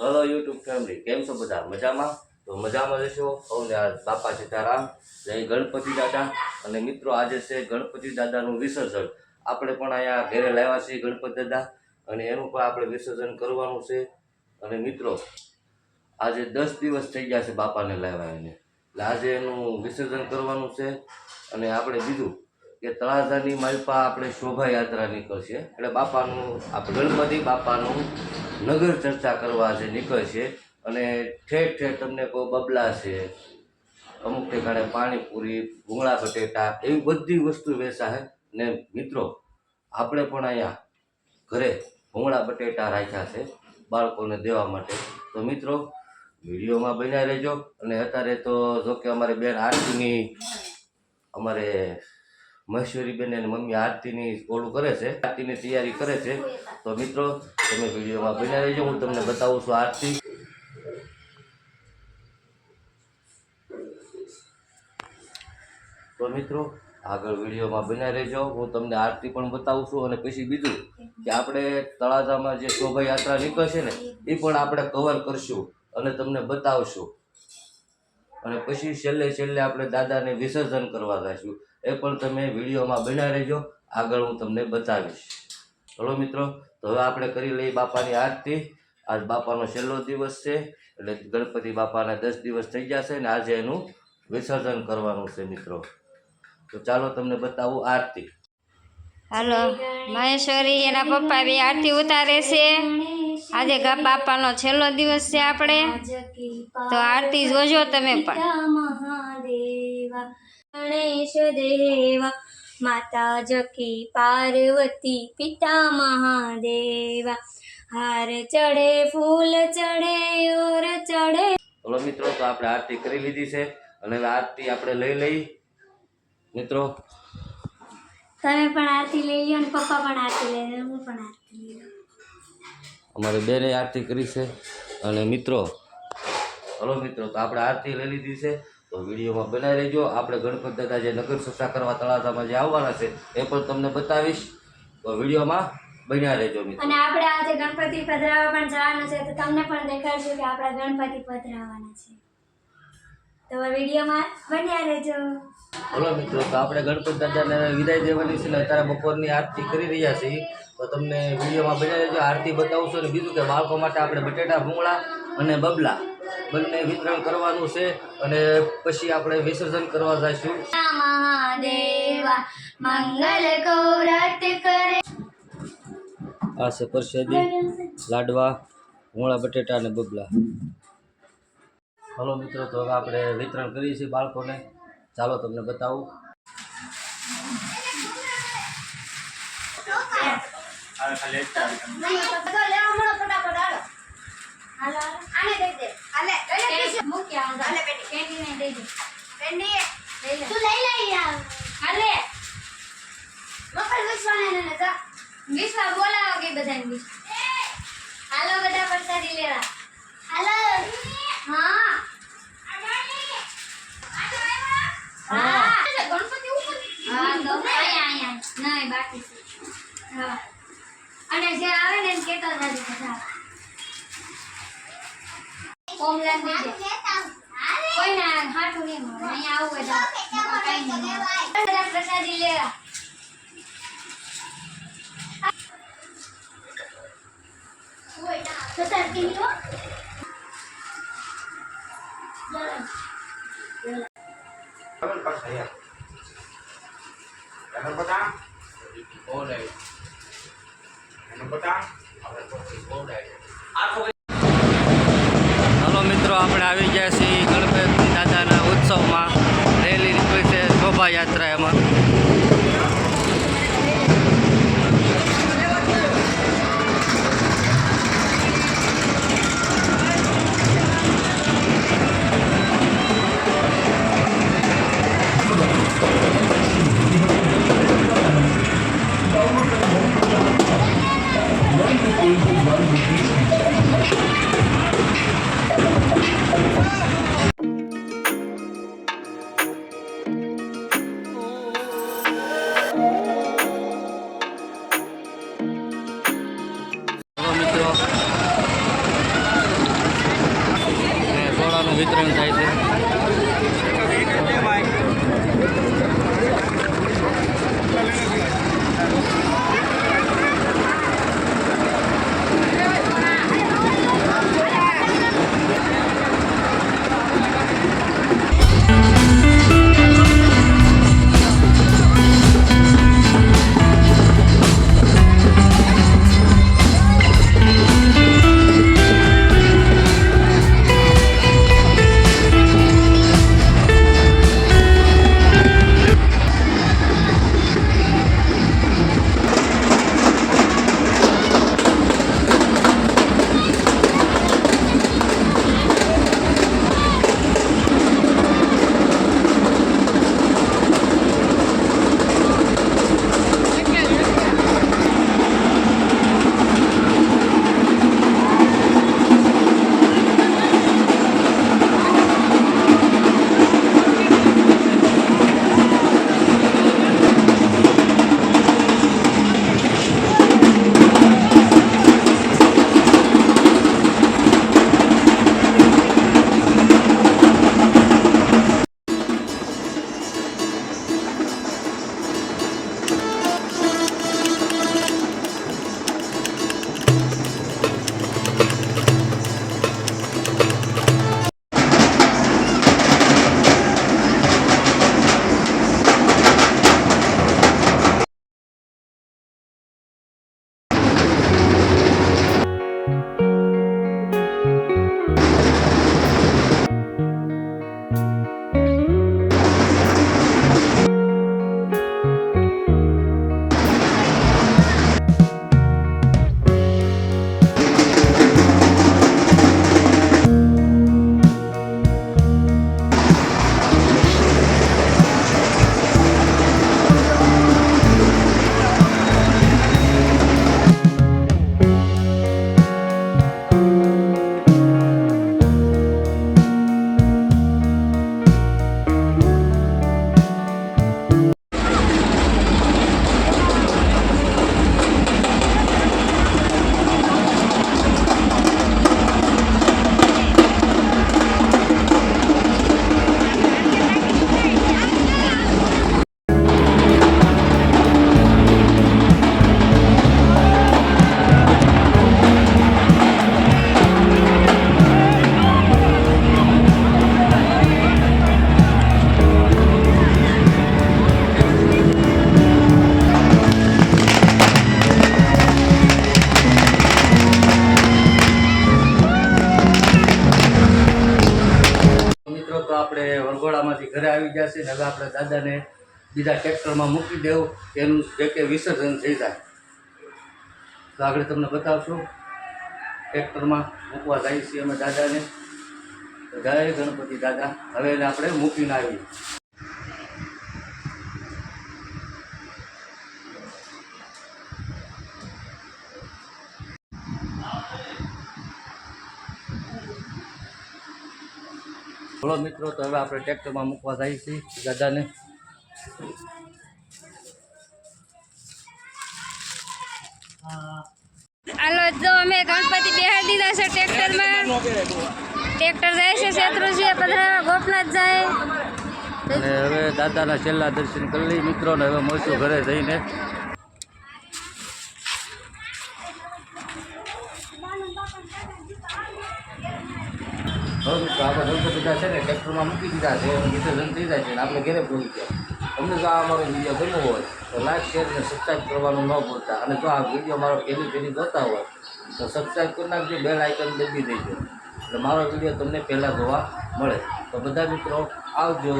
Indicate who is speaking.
Speaker 1: Hello YouTube family કેમ છો બધા? મજામાં? તો મજામાં રહેશો અને આ બાપા સીતારામ, જય ગણપતિ દાદા. અને મિત્રો, આજે છે ગણપતિ દાદાનું વિસર્જન. આપણે પણ અહીંયા ઘરે લાવ્યા છીએ ગણપતિ દાદા. અને એનું પણ આપણે વિસર્જન કરવાનું છે. અને મિત્રો, આજે દસ દિવસ થઈ ગયા છે બાપાને લાવ્યા એને. એટલે આજે એનું વિસર્જન કરવાનું છે. અને આપણે બીજું કે તળાજાની માલપા આપણે શોભાયાત્રા નીકળશે. એટલે બાપાનું, આપણે ગણપતિ બાપાનું નગર ચર્ચા કરવા જે નીકળશે અને ઠેર ઠેર તમને કોઈ બબલા છે. અમુક ઠેકાણે પાણીપુરી, ભૂંગળા બટેટા એવી બધી વસ્તુ વેચાય ને મિત્રો, આપણે પણ અહીંયા ઘરે ભૂંગળા બટેટા રાખ્યા છે બાળકોને દેવા માટે. તો મિત્રો, વિડીયોમાં બન્યા રહેજો. અને અત્યારે તો જો કે અમારે બેન આરતીની અમારે મહેશ્વરી બેન અને મમ્મી આરતીની ઓલું કરે છે, આરતીની તૈયારી કરે છે. તો મિત્રો, તમે વિડીયોમાં બન્યા રહેજો. હું તમને બતાવું છું આરતી. તો મિત્રો, આગળ વિડીયોમાં બન્યા રહેજો. હું તમને આરતી પણ બતાવું છું અને પછી બીજું કે આપણે તળાજામાં જે શોભાયાત્રા નીકળશે ને, એ પણ આપણે કવર કરશું અને તમને બતાવશું. અને પછી છેલ્લે છેલ્લે આપણે દાદાને વિસર્જન કરવા જઈશું એ પણ તમે વિડીયોમાં બન્યા રહેજો. આગળ હું તમને બતાવીશ. ચલો મિત્રો તો હવે આપણે કરી લઈએ બાપાની આરતી. આજ બાપાનો છેલ્લો દિવસ છે એટલે ગણપતિ બાપાના દસ દિવસ થઈ જશે ને આજે એનું વિસર્જન કરવાનું છે મિત્રો. તો ચાલો તમને બતાવું આરતી.
Speaker 2: હાલો મહેશ્વરી એના પપ્પા બી આરતી ઉતારે છે. આજે બાપાનો છેલ્લો દિવસ છે આપણે. તો આરતી જોજો તમે પણ.
Speaker 3: મહાદેવા ગણેશ દેવા માતા જકી પાર્વતી પિતા મહાદેવા. હાર ચડે ફૂલ ચડે ઓર ચડે.
Speaker 1: બોલો મિત્રો તો આપણે આરતી કરી લીધી છે અને આરતી આપણે લઈ લઈ. મિત્રો.
Speaker 3: તમે પણ આરતી લઈ લો અને પપ્પા પણ આરતી લઈ લો હું પણ આરતી લઈ લઉં.
Speaker 1: અમારે બેને આરતી કરી છે અને મિત્રો. હલો મિત્રો તો આપણે આરતી લઈ લીધી છે. તો વિડીયોમાં બનાવી રહેજો. આપણે ગણપત દાદા જે નગર સસ્તા કરવા તળાજામાં જે આવવાના છે એ પણ તમને બતાવીશ. તો વિડીયોમાં બન્યા રહેજો મિત્રો.
Speaker 3: અને આપણે આજે ગણપતિ પધરાવવા પણ જવાનું છે તો તમને પણ દેખાડશું કે આપણે ગણપતિ પધરાવવાના છે. તો વિડીયોમાં બન્યા રહેજો.
Speaker 1: બોલો મિત્રો તો આપણે ગણપત દાદાને વિદાય દેવાની છે ને અત્યારે બપોરની આરતી કરી રહ્યા છીએ. તો તમને વિડીયોમાં બન્યા રહેજો. આરતી બતાવશું અને બીજું કે બાળકો માટે આપણે બટેટા ભૂંગળા અને બબલા. બંને વિતરણ કરવાનું છે અને પછી આપણે વિસર્જન કરવા જઈશું.
Speaker 3: મહાદેવા મંગલ કરે.
Speaker 1: આ છે પરસેદી લાડવા ભૂંગળા બટેટા અને બબલા. હલો મિત્રો તો હવે આપણે વિતરણ કરીએ છીએ બાળકોને. ચાલો તમને બતાવું.
Speaker 3: વિશ્વા બોલાવો કે બધાને હાલો બધા પ્રસાદી લેવા. હાલો. હા ગણપતિ ઉપર હા તો આયા આયા નહીં બાકી છે હા અને જે આવે ને એને કેતો જાજે બધા કોમલા દેજે કોઈ ના હાટું નહીં મળે અહીંયા આવું બધા કઈ નહીં મળે. બધા પ્રસાદી લેવા તો તાર ટીવી હો
Speaker 1: હલો મિત્રો આપણે આવી ગયા છીએ ગણપતિ દાદાના ઉત્સવમાં રેલી નીકળી છે શોભાયાત્રા એમાં પ્રસાદનું વિતરણ થાય છે. આપણે વરઘોડામાંથી ઘરે આવી ગયા છે ને હવે આપણે દાદાને બીજા ટ્રેક્ટરમાં મૂકી દેવું, એનું જે કે વિસર્જન થઈ જાય. તો આગળ તમને બતાવશું ટ્રેક્ટરમાં મૂકવા જઈએ છીએ અમે દાદાને. જય ગણપતિ દાદા. હવે એને આપણે મૂકીને આવીએ. બોલો મિત્રો તો હવે આપણે ટ્રેક્ટરમાં મૂકવા જઈએ છીએ દાદાને.
Speaker 2: હાલો જો અમે ગણપતિ બેહાડી દીધા છે ટ્રેક્ટરમાં. ટ્રેક્ટર જાય છે શેત્રુજી પધરાવા ગોપનાથ જાય.
Speaker 1: અને હવે દાદાના છેલ્લા દર્શન કરી લઈ મિત્રોને હવે મળશું ઘરે જઈને. હવે મિત્રો આપણે ગણપતિ બધા છે ને, ટ્રેક્ટરમાં મૂકી દીધા છે વિસર્જન થઈ જાય છે આપણે ઘરે પહોંચી ગયા. તમને જો આ અમારો વીડિયો ગમ્યો હોય, તો લાઈક શેર અને સબસ્ક્રાઈબ કરવાનું ન ભૂલતા. અને જો આ વીડિયો મારો પહેલી પહેલી જોતા હોય, તો સબસ્ક્રાઈબ કરી નાખજો બેલ આઇકન દબી દેજો. એટલે મારો વીડિયો તમને પહેલાં જોવા મળે. તો બધા મિત્રો આવજો.